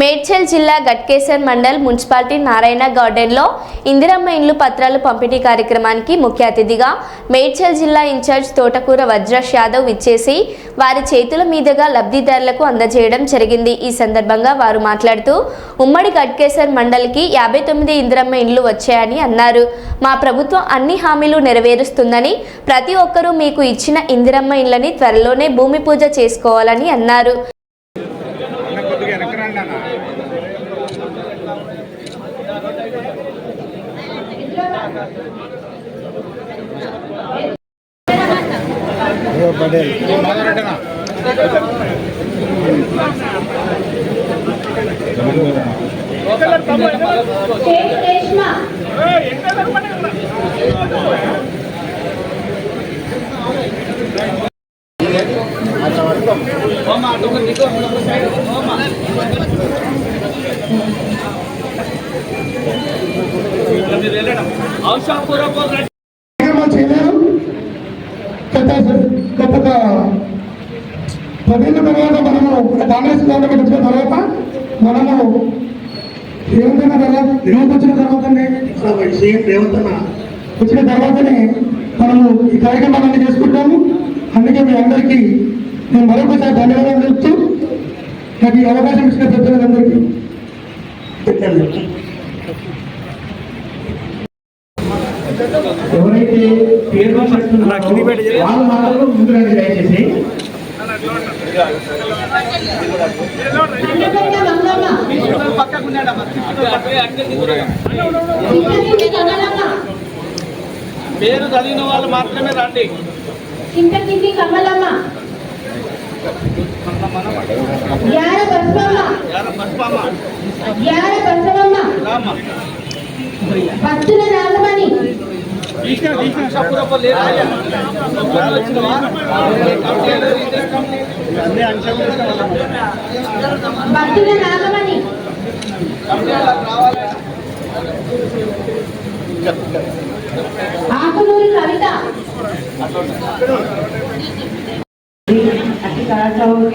మేడ్చల్ జిల్లా గట్కేసర్ మండల్ మున్సిపాలిటీ నారాయణ గార్డెన్లో ఇందిరమ్మ ఇండ్లు పత్రాలు పంపిణీ కార్యక్రమానికి ముఖ్య అతిథిగా మేడ్చల్ జిల్లా ఇన్ఛార్జ్ తోటకూర వజ్రష్ యాదవ్ ఇచ్చేసి వారి చేతుల మీదుగా లబ్ధిదారులకు అందజేయడం జరిగింది. ఈ సందర్భంగా వారు మాట్లాడుతూ ఉమ్మడి గట్కేసర్ మండల్కి యాభై తొమ్మిది ఇందిరమ్మ ఇండ్లు వచ్చాయని అన్నారు. మా ప్రభుత్వం అన్ని హామీలు నెరవేరుస్తుందని ప్రతి ఒక్కరూ మీకు ఇచ్చిన ఇందిరమ్మ ఇండ్లని త్వరలోనే భూమి పూజ చేసుకోవాలని అన్నారు అన్న కొద్దిగా వెనక్కి రండి అన్న మొదలెట్టనా కార్యక్రమాలు చేయలేరు గత పదేళ్ళ తర్వాత మనము కాంగ్రెస్ గవర్నమెంట్ వచ్చిన తర్వాత మనము రేవంత్ అన్న తర్వాత రేవంత్ వచ్చిన తర్వాతనే సీఎం రేవంత్ అన్న వచ్చిన తర్వాతనే మనము ఈ కార్యక్రమాలన్నీ చేసుకుంటాము అందుకే మీ అందరికీ నేను మరొకసారి ధన్యవాదాలు తెలుపుతూ నాకు ఈ అవకాశం ఇచ్చిన పెద్దలందరికీ. ఎవరైతే పేరు పెట్టుకున్నారో వాళ్ళు మాత్రం ముందు రండి దయచేసి. పేరు చదివిన వాళ్ళు మాత్రమే రండి. ఇంతకింది కమలమ్మ యార బసవమ్మ. యార పసుపమ్మ యార బసవమ్మ. రామ్మ భక్తుల నాగమణి భక్తుల నాగమణి ఆకునూరి కవిత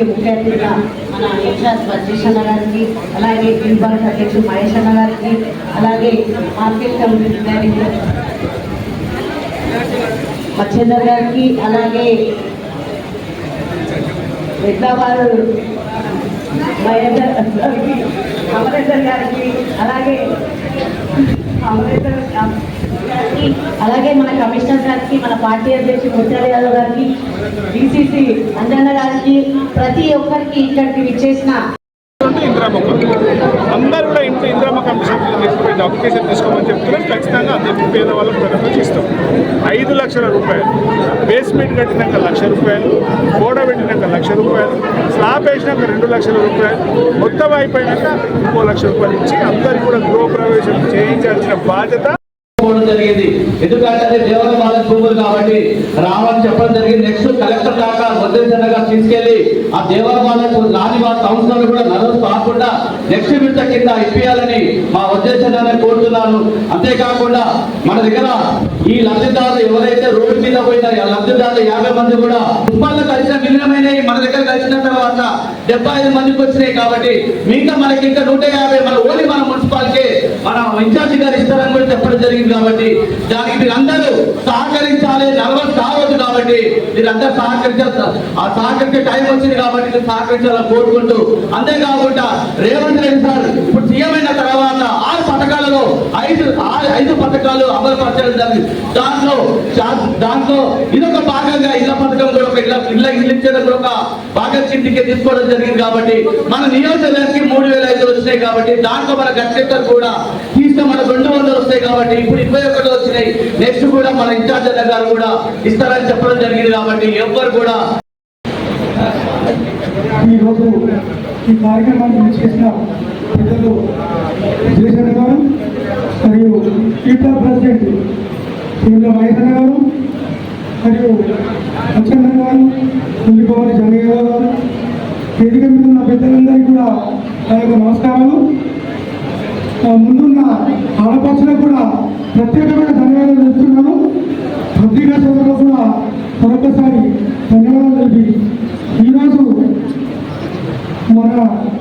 ముఖ్య అతిథిగా మన ఇన్ఛార్జ్ గారికి అలాగే గ్రీన్ అధ్యక్షుడు మహేష్ అన్న గారికి అలాగే మార్కెట్ కమిటీ డైరెక్టర్ మచ్చేందర్ గారికి అలాగే హైదరాబాద్ మహేందర్ గారికి అమరేందర్ గారికి అలాగే అమరేందర్ గారికి అలాగే మన కమిషనర్ గారికి మన పార్టీ అధ్యక్షుడు ముత్యాల యాదవ్ గారికి డిసిసి అంజన్న గారికి ప్రతి ఒక్కరికి ఇక్కడికి విచ్చేసిన ఇందిరామ్మ అందరూ కూడా ఇంట్లో ఇందిరామ్మ కమిషన్ తీసుకుపోయి అప్లికేషన్ తీసుకోమని చెప్తున్నారు. ఖచ్చితంగా అందరికీ పేదవాళ్ళకు బెనిఫిట్ ఇస్తాం ఐదు లక్షల రూపాయలు. బేస్మెంట్ కట్టినాక లక్ష రూపాయలు. గోడ పెట్టినాక లక్ష రూపాయలు. స్లాబ్ వేసినాక రెండు లక్షల రూపాయలు. మొత్తం అయిపోయినాక ఇంకో లక్ష రూపాయలు ఇచ్చి అందరికీ కూడా గృహప్రవేశం చేయించాల్సిన బాధ్యత. జరిగింది. ఎందుకంటే అది భూములు కాబట్టి రావాలని చెప్పడం జరిగింది. నెక్స్ట్ కలెక్టర్ దాకా వదిలేసండగా తీసుకెళ్ళి ఆ దేవత వాళ్ళకు రాని వాళ్ళ సంస్థలు కూడా కింద ఇప్పియాలని మా ఉద్దేశాన్ని కోరుతున్నాను. అంతేకాకుండా మన దగ్గర ఈ లబ్ధిదారులు ఎవరైతే రోడ్డు మీద పోయినారో ఆ లబ్ధిదారులు యాభై మంది కూడా మున్సిపాల్లో కలిసిన మిలినమైనవి మన దగ్గర కలిసిన తర్వాత డెబ్బై ఐదు మందికి వచ్చినాయి కాబట్టి మిగతా మనకి ఇంకా నూట యాభై మన ఓన్లీ మన మున్సిపాలిటీ మన ఇన్ఛార్జి గారు ఇస్తారని కూడా చెప్పడం జరిగింది కాబట్టి దానికి మీరందరూ సహకరించాలి నలభై కావద్దు కాబట్టి మీరందరూ సహకరించారు ఆ సహకరించే టైం వచ్చింది కాబట్టి మీరు సహకరించాలని కోరుకుంటూ అంతేకాకుండా రేవంత్ రెడ్డి సార్ ఇప్పుడు సీఎం అయిన తర్వాత పథకాలలో ఐదు ఐదు పథకాలు అమలు పరచడం జరిగింది. దాంట్లో దాంట్లో ఇదొక భాగంగా ఇళ్ళ పథకం కూడా ఒక ఇళ్ళ ఇళ్ళ ఇల్లు ఇచ్చేది కూడా ఒక భాగం కిందికి తీసుకోవడం జరిగింది కాబట్టి మన నియోజకవర్గానికి మూడు వేల ఐదు వచ్చినాయి కాబట్టి దాంట్లో మన గట్టెక్కలు కూడా తీస్తే మన రెండు వందలు వస్తాయి కాబట్టి ఇప్పుడు ఇరవై ఒకటి వచ్చినాయి. నెక్స్ట్ కూడా మన ఇన్ఛార్జ్ గారు కూడా ఇస్తారని చెప్పడం జరిగింది కాబట్టి ఎవ్వరు కూడా ఈరోజు ఈ కార్యక్రమాన్ని చేసిన పెద్దలు జయశంకర్ గారు మరియు ఈటా ప్రెసిడెంట్ శ్రీల మహేశ్వర గారు మరియు అచ్చన్న గారు పుల్లిపోవాలి జంగయ్య గారు వేదిక మీద ఉన్న పెద్దలందరికీ కూడా నా యొక్క నమస్కారాలు. ముందున్న ఆడపక్షులకు కూడా ప్రత్యేకమైన ధన్యవాదాలు చెప్తున్నాను పత్రికా సభలో కూడా మరొకసారి ధన్యవాదాలు తెలిపి ఈరోజు మన